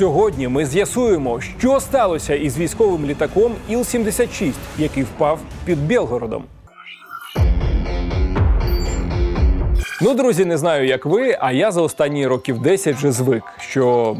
сьогодні ми з'ясуємо, що сталося із військовим літаком Іл-76, який впав під Білгородом. Ну, друзі, не знаю, як ви, а я за останні років 10 вже звик, що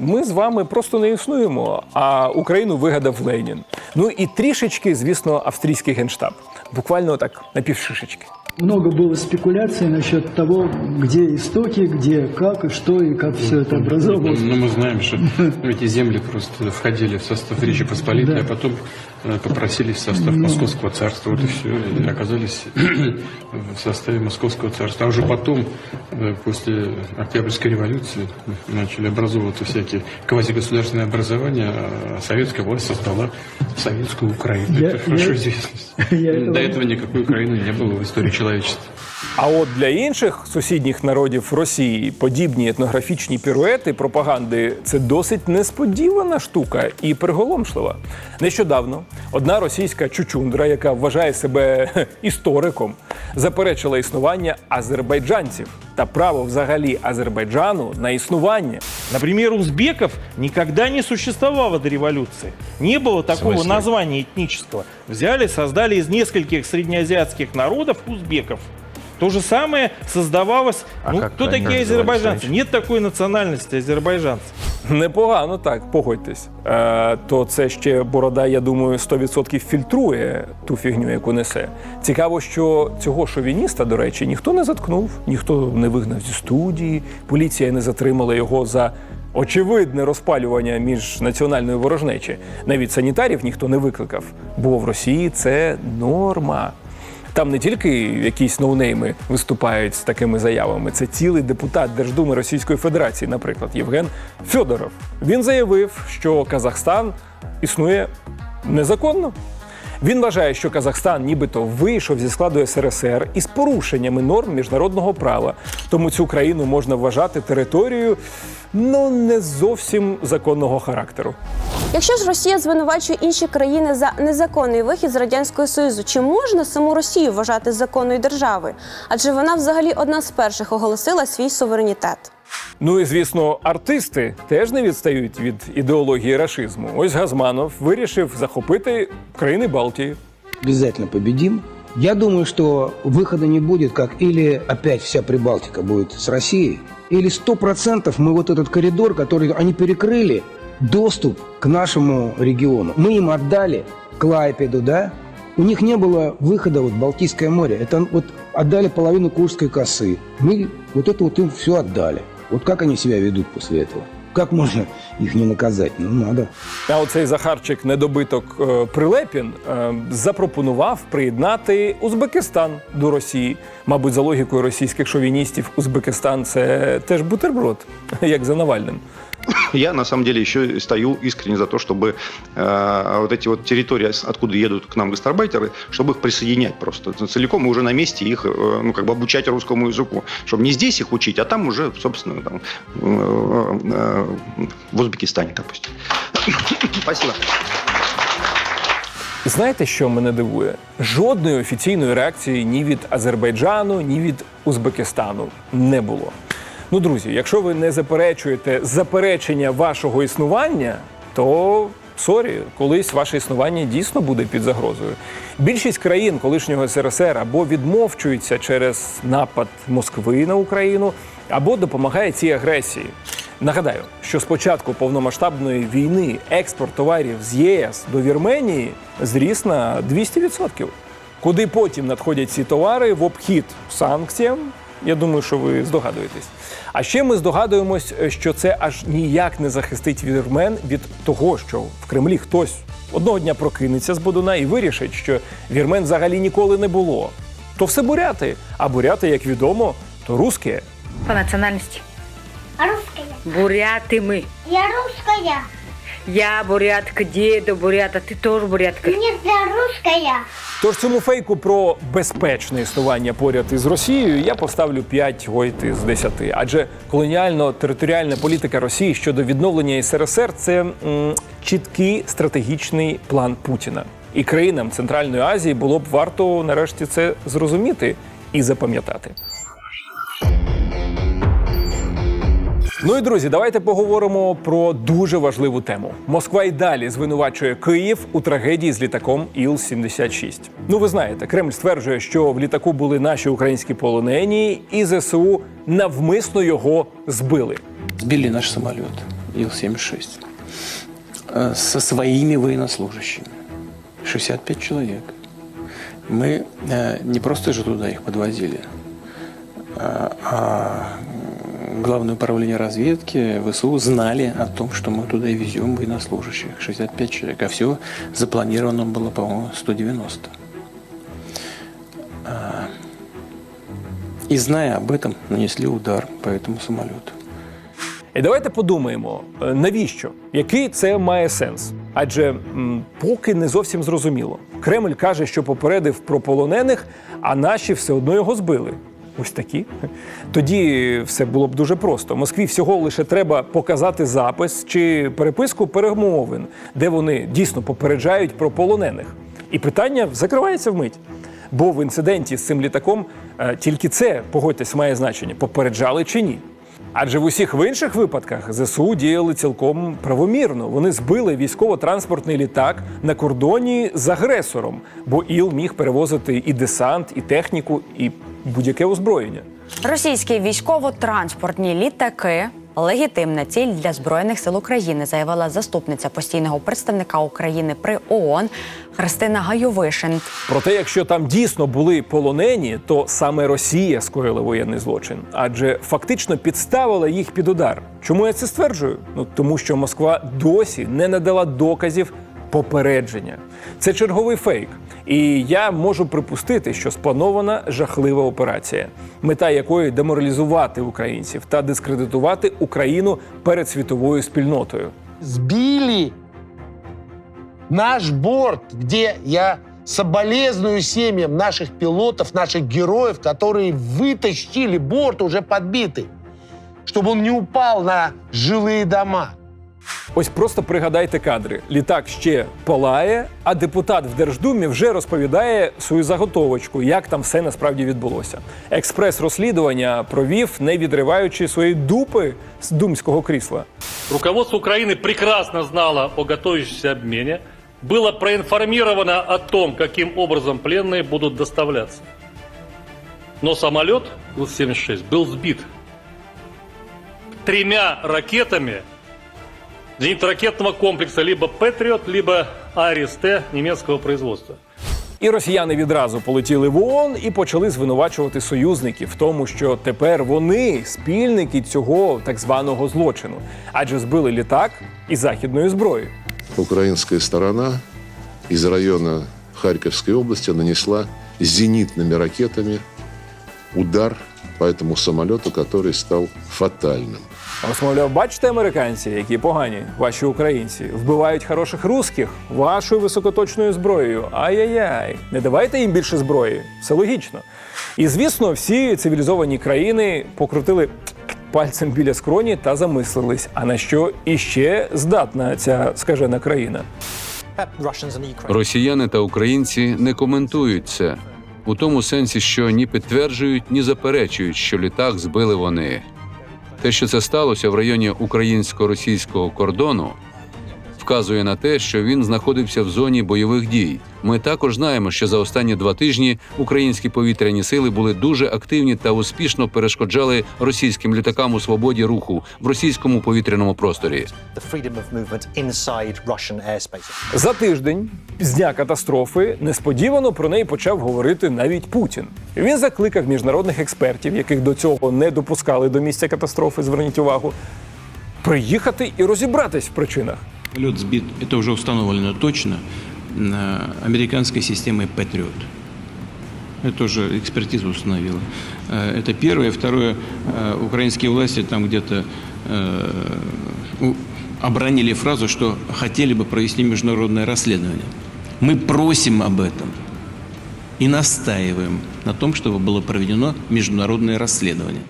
ми з вами просто не існуємо, а Україну вигадав Ленін. Ну і трішечки, звісно, австрійський генштаб. Буквально так на півшишечки Много было спекуляций насчет того, где истоки, где как и что и как все это образовывалось. Ну, мы знаем, что эти земли просто входили в состав Речи Посполитой, а потом э, попросились в состав Московского царства. Вот и все. И оказались в составе Московского царства. А уже потом, э, после Октябрьской революции, начали образовываться всякие квазигосударственные образования, а советская власть создала советскую Украину. Я- Это хорошо я- известно. я этого- До этого никакой Украины не было в истории человечества. А от для інших сусідніх народів Росії подібні етнографічні піруети пропаганди це досить несподівана штука і приголомшлива. Нещодавно одна російська чучундра, яка вважає себе хе, істориком, заперечила існування азербайджанців та право взагалі Азербайджану на існування. Например, узбеков никогда не существовало до революции. Не было такого смысле? названия этнического. Взяли, создали из нескольких среднеазиатских народов узбеков. то же самое создавалось. А ну, как кто они такие азербайджанцы? Нет такой национальности азербайджанцев. Непогано так, погодьтесь. Е, то це ще борода, я думаю, 100% фільтрує ту фігню, яку несе. Цікаво, що цього шовініста, до речі, ніхто не заткнув, ніхто не вигнав зі студії, поліція не затримала його за. Очевидне розпалювання між національною ворожнечі. Навіть санітарів ніхто не викликав, бо в Росії це норма. Там не тільки якісь ноунейми виступають з такими заявами, це цілий депутат Держдуми Російської Федерації, наприклад, Євген Фьодоров. Він заявив, що Казахстан існує незаконно. Він вважає, що Казахстан нібито вийшов зі складу СРСР із порушеннями норм міжнародного права. Тому цю країну можна вважати територією ну не зовсім законного характеру. Якщо ж Росія звинувачує інші країни за незаконний вихід з радянського союзу, чи можна саму Росію вважати законною державою? Адже вона взагалі одна з перших оголосила свій суверенітет. Ну і звісно, артисти теж не відстають від ідеології рашизму. Ось Газманов вирішив захопити країни Балтії. обязательно победим. Я думаю, что выхода не будет, как или опять вся Прибалтика будет с Россией, или сто процентов мы вот этот коридор, который они перекрыли, доступ к нашему региону. Мы им отдали Клайпеду, да? У них не было выхода вот в Балтийское море. Это вот отдали половину Курской косы. Мы вот это вот им все отдали. Вот как они себя ведут после этого? Как можна їх не наказати? Ну, надо. А оцей Захарчик недобиток е, Прилепін е, запропонував приєднати Узбекистан до Росії. Мабуть, за логікою російських шовіністів, Узбекистан це теж бутерброд, як за Навальним Я на самом деле еще стою искренне за то, чтобы э, вот эти вот территории, с- откуда едут к нам гастарбайтеры, чтобы их присоединять просто целиком и уже на месте их, э, ну как бы обучать русскому языку, чтобы не здесь их учить, а там уже, собственно, там, э, э, в Узбекистане, допустим. Спасибо. Знаєте, що мене дивує? Жодної офіційної реакції ні від Азербайджану, ні від Узбекистану не було. Ну, друзі, якщо ви не заперечуєте заперечення вашого існування, то сорі, колись ваше існування дійсно буде під загрозою. Більшість країн колишнього СРСР або відмовчуються через напад Москви на Україну, або допомагає цій агресії. Нагадаю, що з початку повномасштабної війни експорт товарів з ЄС до Вірменії зріс на 200%. Куди потім надходять ці товари в обхід санкціям? Я думаю, що ви здогадуєтесь. А ще ми здогадуємось, що це аж ніяк не захистить вірмен від того, що в Кремлі хтось одного дня прокинеться з Бодуна і вирішить, що вірмен взагалі ніколи не було. То все буряти. А буряти, як відомо, то русські. По национальности. Русская. Буряты мы. Я русская. Я бурятка, деда бурята, ты тоже бурятка. Нет, я русская. Тож цьому фейку про безпечне існування поряд із Росією я поставлю 5 гойт із 10. Адже колоніально-територіальна політика Росії щодо відновлення СРСР це м, чіткий стратегічний план Путіна. І країнам Центральної Азії було б варто нарешті це зрозуміти і запам'ятати. Ну і друзі, давайте поговоримо про дуже важливу тему. Москва й далі звинувачує Київ у трагедії з літаком Іл-76. Ну, ви знаєте, Кремль стверджує, що в літаку були наші українські полонені, і ЗСУ навмисно його збили. Сбили наш самолет Ил-76 э, со своими военнослужащими. 65 человек. Мы э, не просто же туда их подвозили, а, а Главное управление разведки ВСУ знали о том, что мы туда и везем военнослужащих. 65 человек. А все запланировано было, по-моему, 190. А, И зная об этом, нанесли удар по этому самолету. І давайте подумаємо, е, навіщо? Який це має сенс? Адже м, поки не зовсім зрозуміло. Кремль каже, що попередив про полонених, а наші все одно його збили. Ось такі. Тоді все було б дуже просто. Москві всього лише треба показати запис чи переписку перемовин, де вони дійсно попереджають про полонених. І питання закривається вмить. Бо в інциденті з цим літаком е, тільки це, погодьтесь, має значення: попереджали чи ні. Адже в усіх в інших випадках ЗСУ діяли цілком правомірно. Вони збили військово-транспортний літак на кордоні з агресором, бо ІЛ міг перевозити і десант, і техніку, і будь-яке озброєння. Російські військово-транспортні літаки легітимна ціль для збройних сил України, заявила заступниця постійного представника України при ООН Христина Гайовишин. Проте, якщо там дійсно були полонені, то саме Росія скоїла воєнний злочин, адже фактично підставила їх під удар. Чому я це стверджую? Ну тому що Москва досі не надала доказів попередження. Це черговий фейк. І я можу припустити, що спланована жахлива операція, мета якої деморалізувати українців та дискредитувати Україну перед світовою спільнотою. сбили наш борт, где я соболезную семьям наших пилотов, наших героев, которые вытащили борт уже подбитый, чтобы он не упал на жилые дома. Ось просто пригадайте кадри. Літак ще палає, а депутат в Держдумі вже розповідає свою заготовочку, як там все насправді відбулося. Експрес-розслідування провів, не відриваючи свої дупи з думського крісла. Руководство Украины прекрасно знало о готовящемся обмене, было проинформировано о том, каким образом пленные будут доставляться. Но самолет Ил-76 был сбит тремя ракетами зенитно-ракетного комплекса либо «Патриот», либо «Арис-Т» немецкого производства. І росіяни відразу полетіли в ООН і почали звинувачувати союзників в тому, що тепер вони спільники цього так званого злочину, адже збили літак із західною зброєю. украинская сторона из района Харьковской области нанесла зенитными ракетами удар по этому самолету, который стал фатальным. Ось, мовляв, бачите, американці, які погані, ваші українці, вбивають хороших русських вашою високоточною зброєю. Ай-яй-яй, не давайте їм більше зброї. Все логічно. І звісно, всі цивілізовані країни покрутили пальцем біля скроні та замислились, а на що іще здатна ця скажена країна. Росіяни та українці не коментують це у тому сенсі, що ні підтверджують, ні заперечують, що літак збили вони. Те, що це сталося в районі українсько-російського кордону, вказує на те, що він знаходився в зоні бойових дій. Ми також знаємо, що за останні два тижні українські повітряні сили були дуже активні та успішно перешкоджали російським літакам у свободі руху в російському повітряному просторі. За тиждень з дня катастрофи несподівано про неї почав говорити навіть Путін. Він закликав міжнародних експертів, яких до цього не допускали до місця катастрофи. Зверніть увагу, приїхати і розібратись в причинах. Самолет сбит, это уже установлено точно, американской системой Patriot. Это уже экспертиза установила. Э, Это первое. Второе, э, украинские власти там где-то э, обронили фразу, что хотели бы провести международное расследование. Мы просим об этом и настаиваем на том, чтобы было проведено международное расследование.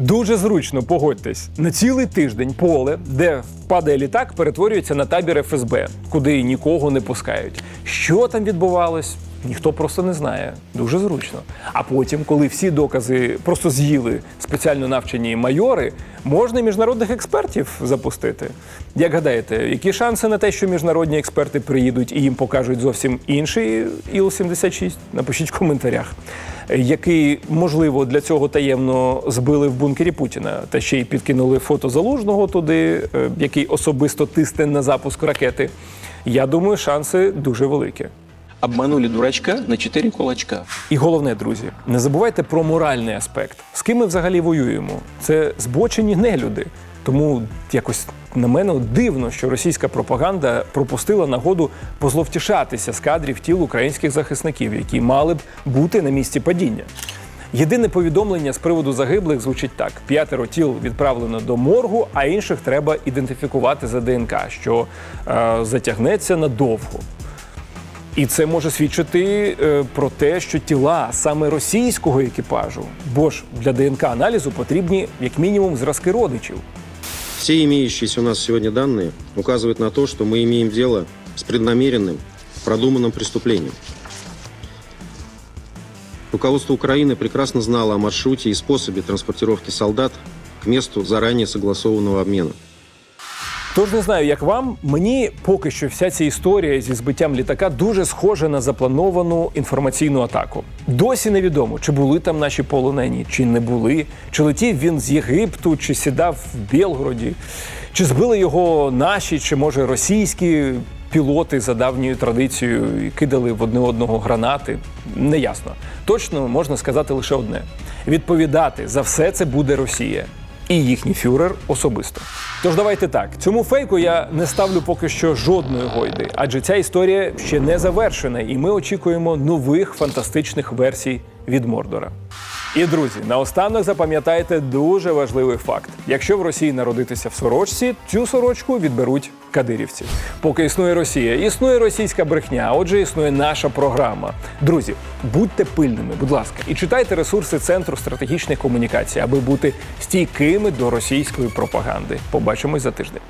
Дуже зручно, погодьтесь, на цілий тиждень поле, де впадає літак, перетворюється на табір ФСБ, куди нікого не пускають. Що там відбувалось? Ніхто просто не знає. Дуже зручно. А потім, коли всі докази просто з'їли спеціально навчені майори, можна міжнародних експертів запустити. Як гадаєте, які шанси на те, що міжнародні експерти приїдуть і їм покажуть зовсім інший Іл-76? Напишіть в коментарях. Який, можливо, для цього таємно збили в бункері Путіна, та ще й підкинули фото залужного туди, е, який особисто тисне на запуск ракети. Я думаю, шанси дуже великі. Обманули дурачка на 4 кулачка. І головне, друзі, не забувайте про моральний аспект. З ким ми взагалі воюємо? Це збочені нелюди. Тому якось на мене дивно, що російська пропаганда пропустила нагоду позловтішатися з кадрів тіл українських захисників, які мали б бути на місці падіння. Єдине повідомлення з приводу загиблих звучить так: п'ятеро тіл відправлено до моргу, а інших треба ідентифікувати за ДНК, що е, затягнеться надовго. І це може свідчити е, про те, що тіла саме російського екіпажу, бо ж для ДНК-аналізу потрібні як мінімум зразки родичів. Все имеющиеся у нас сегодня данные указывают на то, что мы имеем дело с преднамеренным, продуманным преступлением. Руководство Украины прекрасно знало о маршруте и способе транспортировки солдат к месту заранее согласованного обмена. Тож не знаю, як вам. Мені поки що вся ця історія зі збиттям літака дуже схожа на заплановану інформаційну атаку. Досі невідомо, чи були там наші полонені, чи не були, чи летів він з Єгипту, чи сідав в Білгороді, чи збили його наші, чи може російські пілоти за давньою традицією і кидали в одне одного гранати. Неясно. Точно можна сказати лише одне: відповідати за все це буде Росія і їхній фюрер особисто. Тож давайте так. Цьому фейку я не ставлю поки що жодної гойди, адже ця історія ще не завершена, і ми очікуємо нових фантастичних версій від Мордора. І друзі, наостанок запам'ятайте дуже важливий факт: якщо в Росії народитися в сорочці, цю сорочку відберуть кадирівці. Поки існує Росія, існує російська брехня, отже, існує наша програма. Друзі, будьте пильними, будь ласка, і читайте ресурси Центру стратегічних комунікацій, аби бути стійкими до російської пропаганди. Побачимось за тиждень.